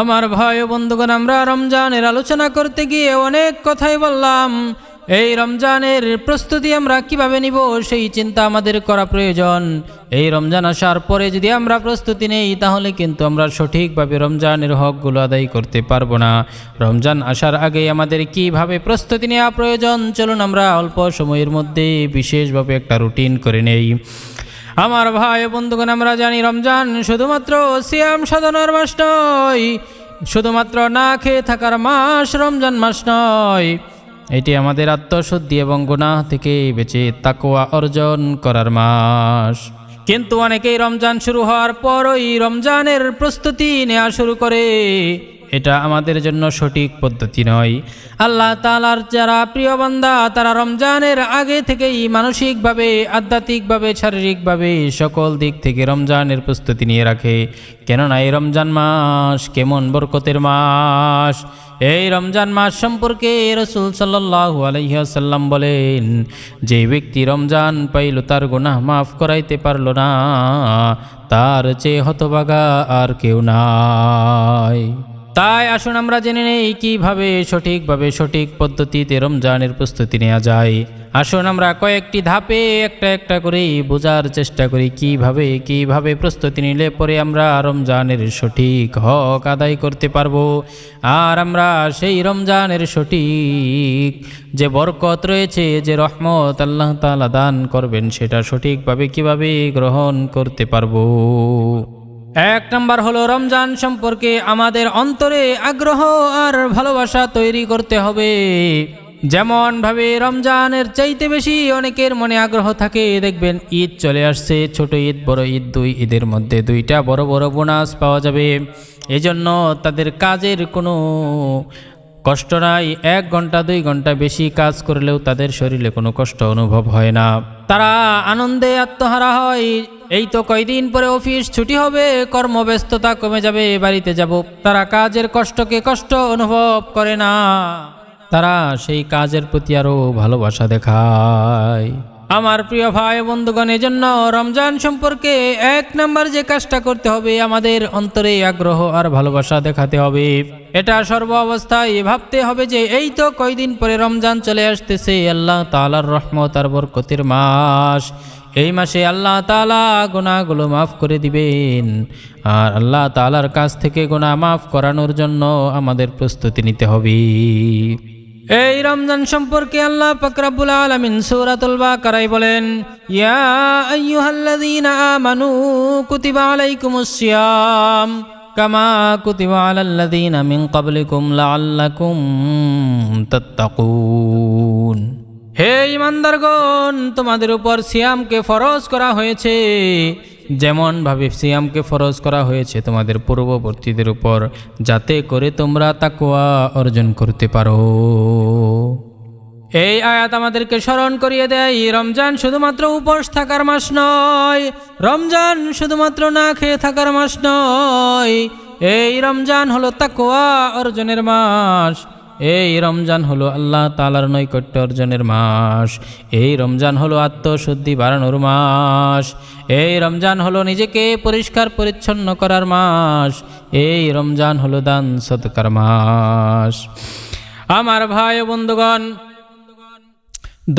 আমার ভাই বন্ধুগণ, আমরা রমজানের আলোচনা করতে গিয়ে অনেক কথাই বললাম। এই রমজানের প্রস্তুতি আমরা কীভাবে নিব, সেই চিন্তা আমাদের করা প্রয়োজন। এই রমজান আসার পরে যদি আমরা প্রস্তুতি নেই, তাহলে কিন্তু আমরা সঠিকভাবে রমজানের হকগুলো আদায় করতে পারব না। রমজান আসার আগে আমাদের কীভাবে প্রস্তুতি নেওয়া প্রয়োজন, চলুন আমরা অল্প সময়ের মধ্যে বিশেষভাবে একটা রুটিন করে নেই। আমার ভাই বন্ধুগণ, আমরা জানি রমজান শুধুমাত্র সিয়াম সাধনার মাস নয়, শুধুমাত্র না খেয়ে থাকার মাস রমজান মাস নয়। এটি আমাদের আত্মশুদ্ধি এবং গুনাহ থেকে বেঁচে তাকোয়া অর্জন করার মাস। কিন্তু অনেকেই রমজান শুরু হওয়ার পরই রমজানের প্রস্তুতি নেওয়া শুরু করে। এটা আমাদের জন্য সঠিক পদ্ধতি নয়। আল্লাহ তালার যারা প্রিয় বান্দা, তারা রমজানের আগে থেকেই মানসিকভাবে, আধ্যাত্মিকভাবে, শারীরিকভাবে সকল দিক থেকে রমজানের প্রস্তুতি নিয়ে রাখে। কেননা এই রমজান মাস কেমন বরকতের মাস। এই রমজান মাস সম্পর্কে রসুল সাল্লাহু আলহিহাসাল্লাম বলেন, যে ব্যক্তি রমজান পাইল, তার গুনাহ মাফ করাইতে পারল না, তার চেয়ে হতবাগা আর কেউ নাই। তাই আসুন আমরা জেনে নেই কীভাবে সঠিকভাবে সঠিক পদ্ধতিতে রমজানের প্রস্তুতি নেওয়া যায়। আসুন আমরা কয়েকটি ধাপে একটা একটা করে বোঝার চেষ্টা করি কীভাবে কীভাবে প্রস্তুতি নিলে পরে আমরা রমজানের সঠিক হক আদায় করতে পারব। আর আমরা সেই রমজানের সঠিক যে বরকত রয়েছে, যে রহমত আল্লাহ তালা দান করবেন, সেটা সঠিকভাবে কীভাবে গ্রহণ করতে পারব? এক নম্বর হলো, রমজান সম্পর্কে আমাদের অন্তরে আগ্রহ আর ভালোবাসা তৈরি করতে হবে। যেমন ভাবে রমজানের চাইতে বেশি অনেকের মনে আগ্রহ থাকে, দেখবেন ঈদ চলে আসছে, ছোট ঈদ, বড় ঈদ, দুই ঈদের মধ্যে দুইটা বড় বড় বোনাস পাওয়া যাবে। এজন্য তাদের কাজের কোনো কষ্ট নাই, এক ঘণ্টা, দুই ঘণ্টা বেশি কাজ করলেও তাদের শরীরে কোনো কষ্ট অনুভব হয় না। তারা আনন্দে আত্মহারা হয় এই তো কয়দিন পরে অফিস ছুটি হবে, কর্মব্যস্ততা কমে যাবে, বাড়িতে যাব। তারা কাজের কষ্টকে কষ্ট অনুভব করে না। তারা সেই কাজের প্রতি আরও ভালোবাসা দেখায়। আমার প্রিয় ভাই বন্ধুগণ, এজন্য রমজান সম্পর্কে এক নাম্বার যে কাজটা করতে হবে, আমাদের অন্তরে আগ্রহ আর ভালোবাসা দেখাতে হবে। এটা সর্ব অবস্থায় ভাবতে হবে যে, এই তো কয়দিন পরে রমজান চলে আসতেছে, আল্লাহ তালার রহমত আর বরকতের মাস। এই মাসে আল্লাহ তালা গোনাগুলো মাফ করে দিবেন। আর আল্লাহ তালার কাছ থেকে গোনা মাফ করানোর জন্য আমাদের প্রস্তুতি নিতে হবে। এই রমজান সম্পর্কে আল্লাহ পাকরাবুল আলমিন সূরাতুল বাকারায় বলেন, ইয়া আইয়ুহাল্লাযীনা আমানু কুতিবা আলাইকুমুস সিয়াম, কামা কুতিবা আলাল্লাযীনা মিন ক্বাবলিকুম লাআল্লাকুম তাত্তাকুন। হে ইমানদারগণ, তোমাদের উপর সিয়ামকে ফরজ করা হয়েছে। যেমন ভাবে সিয়ামকে ফরজ করা হয়েছে, তোমাদের পূর্ববর্তীদের উপর, যাতে করে তোমরা তাকোয়া অর্জন করতে পারো। এই আয়াত আমাদেরকে স্মরণ করিয়ে দেয়, রমজান শুধুমাত্র উপোস থাকার মাস নয়। রমজান শুধুমাত্র না খেয়ে থাকার মাস নয়। এই রমজান হলো তাকোয়া অর্জনের মাস। এই রমজান হলো আল্লাহ তালার নৈকট্য অর্জনের মাস। এই রমজান হলো আত্মশুদ্ধি বাড়ানোর মাস। এই রমজান হলো নিজেকে পরিষ্কার পরিচ্ছন্ন করার মাস। এই রমজান হলো দান সৎকার মাস। আমার ভাই বন্ধুগণ,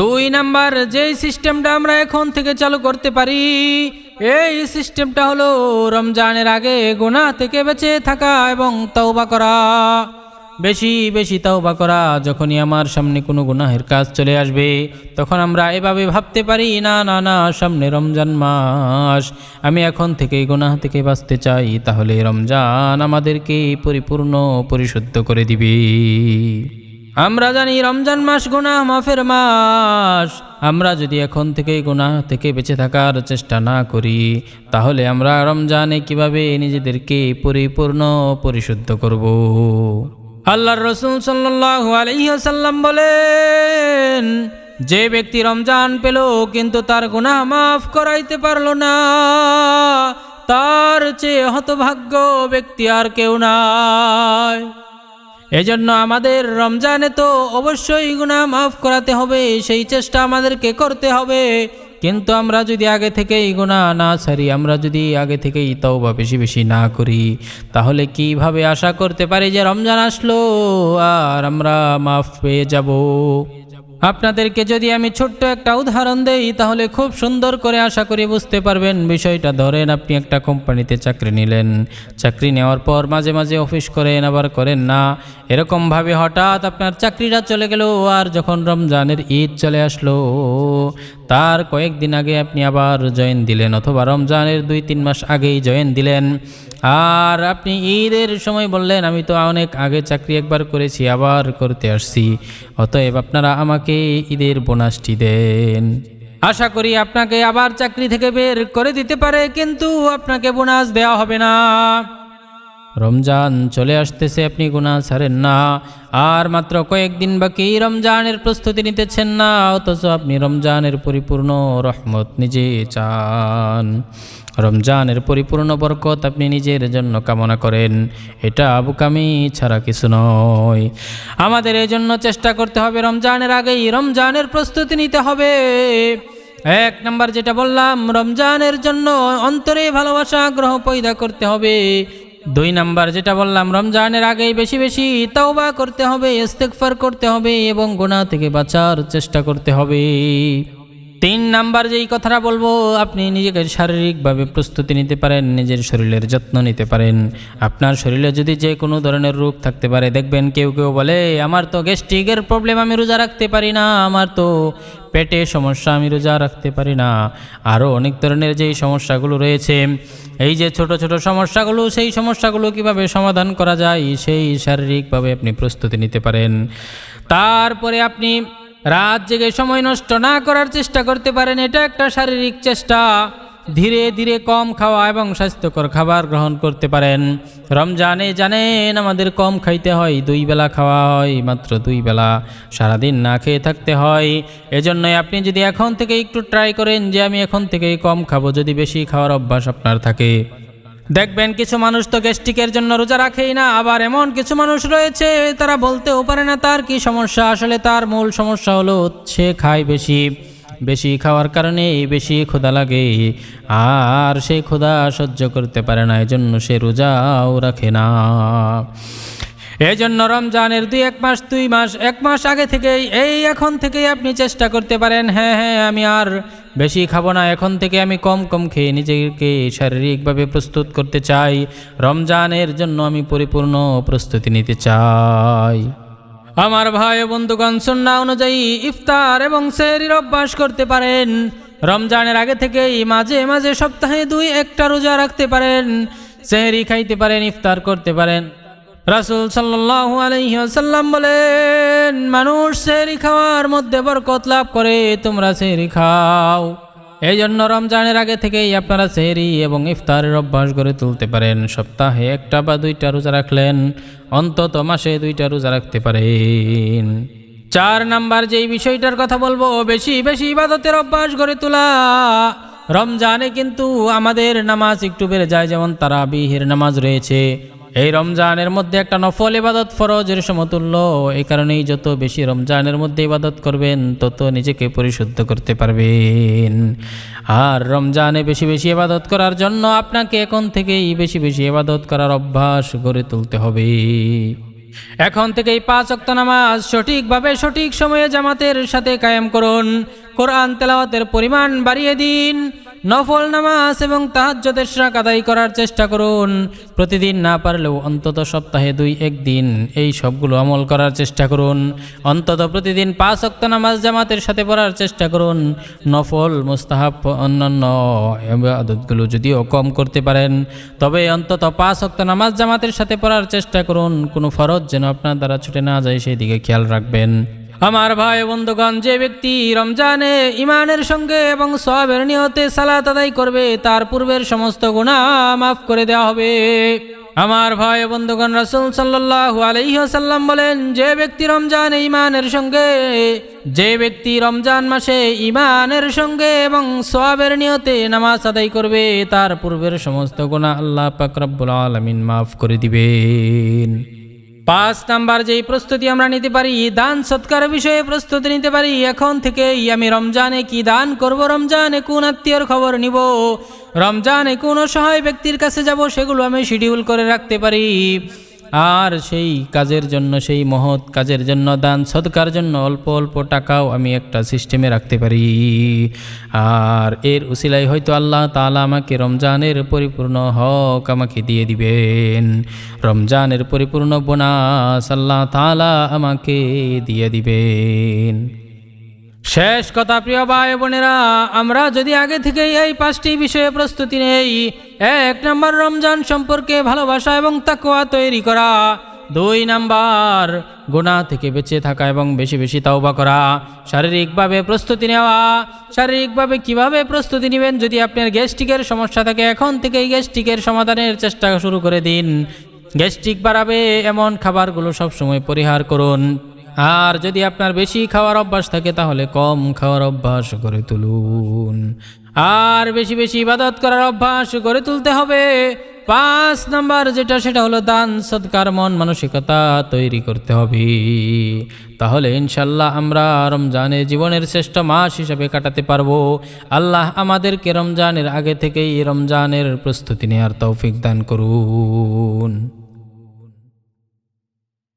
দুই নাম্বার যেই সিস্টেমটা আমরা এখন থেকে চালু করতে পারি, এই সিস্টেমটা হলো রমজানের আগে গুনাহ থেকে বেঁচে থাকা এবং তওবা করা। বেশি বেশি তওবা করা, যখনই আমার সামনে কোনো গুনাহের কাজ চলে আসবে, তখন আমরা এভাবে ভাবতে পারি, না না না, সামনে রমজান মাস, আমি এখন থেকে গুনাহ থেকে বাঁচতে চাই, তাহলে রমজান আমাদেরকে পরিপূর্ণ, পরিশুদ্ধ করে দিবে। আমরা জানি রমজান মাস গুনাহ মাফের মাস, আমরা যদি এখন থেকে গুনাহ থেকে বেঁচে থাকার চেষ্টা না করি, তাহলে আমরা রমজানে কীভাবে নিজেদেরকে পরিপূর্ণ, পরিশুদ্ধ করব? আল্লাহর রসুল সাল্লাল্লাহু আলাইহি ওয়াসাল্লাম বলেন, যে ব্যক্তি রমজান পেল কিন্তু তার গুনাহ মাফ করাইতে পারল না, তার চেয়ে হতভাগ্য ব্যক্তি আর কেউ নাই। এজন্য আমাদের রমজানে তো অবশ্যই গুনাহ মাফ করাতে হবে, সেই চেষ্টা আমাদেরকে করতে হবে। কিন্তু আমরা যদি আগে থেকেই গুণা না ছাড়ি আমরা যদি আগে থেকে ইতাও তওবা বেশি বেশি না করি, তাহলে কীভাবে আশা করতে পারি যে রমজান আসলো আর আমরা মাফ পেয়ে যাব? আপনাদেরকে যদি আমি ছোট্ট একটা উদাহরণ দেই, তাহলে খুব সুন্দর করে আশা করি বুঝতে পারবেন। বিষয়টা ধরেন, আপনি একটা কোম্পানিতে চাকরি নিলেন। চাকরি নেওয়ার পর মাঝে মাঝে অফিস করেন, আবার করেন না। এরকমভাবে হঠাৎ আপনার চাকরিটা চলে গেল, আর যখন রমজানের ঈদ চলে আসলো, তার কয়েকদিন আগে আপনি আবার জয়েন দিলেন, অথবা রমজানের দুই, তিন মাস আগেই জয়েন দিলেন। আর আপনি ঈদের সময় বললেন, আমি তো অনেক আগে চাকরি একবার করেছি, আবার করতে আসছি। অতএব আপনারা আমাকে ঈদের বোনাসটি দেন। আশা করি আপনাকে আবার চাকরি থেকে বের করে দিতে পারে, কিন্তু আপনাকে বোনাস দেওয়া হবে না। রমজান চলে আসতেছে, আপনি গুণা ছাড়েন না। আর মাত্র কয়েকদিন বাকি, রমজানের প্রস্তুতি নিতেছেন না, অথচ আপনি রমজানের পরিপূর্ণ রহমত নিজে চান। রমজানের পরিপূর্ণ বরকত আপনি নিজের জন্য কামনা করেন। এটা আবুকামি ছাড়া কিছু নয়। আমাদের এই জন্য চেষ্টা করতে হবে রমজানের আগেই, রমজানের প্রস্তুতি নিতে হবে। এক নাম্বার যেটা বললাম, রমজানের জন্য অন্তরে ভালোবাসা, আগ্রহ পয়দা করতে হবে। দুই নাম্বার যেটা বললাম, রমজানের আগেই বেশি বেশি তাওবা করতে হবে, ইস্তেগফার করতে হবে এবং গোনা থেকে বাঁচার চেষ্টা করতে হবে। তিন নাম্বার যেই কথাটা বলব, আপনি নিজেকে শারীরিকভাবে প্রস্তুতি নিতে পারেন, নিজের শরীরের যত্ন নিতে পারেন। আপনার শরীরে যদি যে কোনো ধরনের রোগ থাকতে পারে, দেখবেন কেউ কেউ বলে, আমার তো গ্যাস্ট্রিকের প্রবলেম আমি রোজা রাখতে পারি না। আমার তো পেটে সমস্যা, আমি রোজা রাখতে পারি না। আরও অনেক ধরনের যেই সমস্যাগুলো রয়েছে, এই যে ছোট ছোট সমস্যাগুলো, সেই সমস্যাগুলো কীভাবে সমাধান করা যায়, সেই শারীরিকভাবে আপনি প্রস্তুতি নিতে পারেন। তারপরে আপনি রাত জেগে সময় নষ্ট না করার চেষ্টা করতে পারেন, এটা একটা শারীরিক চেষ্টা। ধীরে ধীরে কম খাওয়া এবং স্বাস্থ্যকর খাবার গ্রহণ করতে পারেন। রমজানে জানেন, আমাদের কম খাইতে হয়, দুই বেলা খাওয়া হয়, মাত্র দুই বেলা। সারাদিন না খেয়ে থাকতে হয়। এজন্যই আপনি যদি এখন থেকে একটু ট্রাই করেন যে, আমি এখন থেকেই কম খাব, যদি বেশি খাওয়ার অভ্যাস আপনার থাকে। দেখবেন কিছু মানুষ তো গ্যাস্ট্রিকের জন্য রোজা রাখেই না, আবার এমন কিছু মানুষ রয়েছে তারা বলতেও পারে না তার কি সমস্যা। আসলে তার মূল সমস্যা হলো সে খায় বেশি বেশি খাওয়ার কারণে বেশি ক্ষুধা লাগে, আর সে ক্ষুধা সহ্য করতে পারে না, এজন্য সে রোজাও রাখে না। এই জন্য রমজানের দুই এক মাস, দুই মাস, এক মাস আগে থেকেই এই এখন থেকেই আপনি চেষ্টা করতে পারেন হ্যাঁ হ্যাঁ আমি আর বেশি খাব না, এখন থেকে আমি কম কম খেয়ে নিজেকে শারীরিকভাবে প্রস্তুত করতে চাই, রমজানের জন্য আমি পরিপূর্ণ প্রস্তুতি নিতে চাই। আমার ভাই বন্ধুগণ, সন্না অনুযায়ী ইফতার এবং সেহরির অভ্যাস করতে পারেন, রমজানের আগে থেকেই মাঝে মাঝে সপ্তাহে দুই একটা রোজা রাখতে পারেন, সেহরি খাইতে পারেন, ইফতার করতে পারেন। রাসুল সাল্লাল্লাহু আলাইহি ওয়াসাল্লাম বলেন, মানুষ সেহরি খাওয়ার মধ্যে বরকত লাভ করে, তোমরা সেহরি খাও। এই জন্য রমজানের আগে থেকেই আপনারা সেহরি এবং ইফতারের অভ্যাস গড়ে তুলতে পারেন। সপ্তাহে একটা বা দুইটা রোজা রাখলেন, অন্তত মাসে দুইটা রোজা রাখতে পারেন। চার নাম্বার যেই বিষয়টার কথা বলব, বেশি বেশি ইবাদতের অভ্যাস গড়ে তোলা। রমজানে কিন্তু আমাদের নামাজ একটু বেড়ে যায়, যেমন তারা বিহের নামাজ রয়েছে। এই রমজানের মধ্যে একটা নফল ইবাদত ফরজের সমতুল্য। এই কারণেই যত বেশি রমজানের মধ্যে ইবাদত করবেন, তত নিজেকে পরিশুদ্ধ করতে পারবেন। আর রমজানে বেশি বেশি ইবাদত করার জন্য আপনাকে এখন থেকেই বেশি বেশি ইবাদত করার অভ্যাস গড়ে তুলতে হবে। এখন থেকেই পাঁচ অক্ত নামাজ সঠিকভাবে সঠিক সময়ে জামাতের সাথে কায়েম করুন। কোরআন তেলাওয়াতের পরিমাণ বাড়িয়ে দিন। নফল নামাজ এবং তাহাজ্জদের শাক আদায় করার চেষ্টা করুন। প্রতিদিন না পারলেও অন্তত সপ্তাহে দুই একদিন এই সবগুলো আমল করার চেষ্টা করুন। অন্তত প্রতিদিন পাঁচ অক্ত নামাজ জামাতের সাথে পড়ার চেষ্টা করুন। নফল, মুস্তাহাব, অন্যান্য আদতগুলো যদিও কম করতে পারেন, তবে অন্তত পাঁচ অক্ত নামাজ জামাতের সাথে পড়ার চেষ্টা করুন। কোনো ফরজ যেন আপনার দ্বারা ছুটে না যায়, সেই দিকে খেয়াল রাখবেন। আমার ভাই বন্ধুগণ, যে ব্যক্তি রমজানে ইমানের সঙ্গে এবং সবের নিয়তে সালাত আদায় করবে, তার পূর্বের সমস্ত গুণা মাফ করে দেওয়া হবে। আমার ভাই বন্ধুগণ, রাসুল সাল্লাহ আলহিহাসাল্লাম বলেন, যে ব্যক্তি রমজান ইমানের সঙ্গে, যে ব্যক্তি রমজান মাসে ইমানের সঙ্গে এবং সোয়াবের নিয়তে নামাজ আদায় করবে, তার পূর্বের সমস্ত গুণা আল্লাহ পাক রব্বুল আলমিন মাফ করে দিবেন। পাঁচ নাম্বার যেই প্রস্তুতি আমরা নিতে পারি, দান সৎকার বিষয়ে প্রস্তুতি নিতে পারি, এখন থেকে আমি রমজানে কি দান করব? রমজানে কোন আত্মীয়র খবর নিব? রমজানে কোন অসহায় ব্যক্তির কাছে যাব? সেগুলো আমি শিডিউল করে রাখতে পারি। আর সেই কাজের জন্য, সেই মহৎ কাজের জন্য, দান সৎকার জন্য অল্প অল্প টাকাও আমি একটা সিস্টেমে রাখতে পারি। আর এর উসিলাই হয়তো আল্লাহ তালা আমাকে রমজানের পরিপূর্ণ হক আমাকে দিয়ে দিবেন। রমজানের পরিপূর্ণ বোনাস আল্লাহ তালা আমাকে দিয়ে দিবেন। শেষ কথা, প্রিয় ভাই বোনেরা, আমরা যদি আগে থেকেই এই পাঁচটি বিষয়ে প্রস্তুতি নেই, এক নম্বর রমজান সম্পর্কে ভালোবাসা এবং তাকওয়া তৈরি করা, দুই নাম্বার গুনাহ থেকে বেঁচে থাকা এবং বেশি বেশি তাওবা করা, শারীরিকভাবে প্রস্তুতি নেওয়া, শারীরিকভাবে কীভাবে প্রস্তুতি নেবেন যদি আপনার গ্যাস্ট্রিকের সমস্যা থাকে, এখন থেকেই গ্যাস্ট্রিকের সমাধানের চেষ্টা শুরু করে দিন। গ্যাস্ট্রিক বাড়াবে, এমন খাবারগুলো সবসময় পরিহার করুন। আর যদি আপনার বেশি খাওয়ার অভ্যাস থাকে, তাহলে কম খাওয়ার অভ্যাস করে তুলুন। আর বেশি বেশি ইবাদত করার অভ্যাস গড়ে তুলতে হবে। পাঁচ নাম্বার যেটা, সেটা হলো দান, সৎকার, মন মানসিকতা তৈরি করতে হবে। তাহলে ইনশাল্লাহ আমরা রমজানে জীবনের শ্রেষ্ঠ মাস হিসাবে কাটাতে পারব। আল্লাহ আমাদেরকে রমজানের আগে থেকেই রমজানের প্রস্তুতি নেওয়ার তৌফিক দান করুন।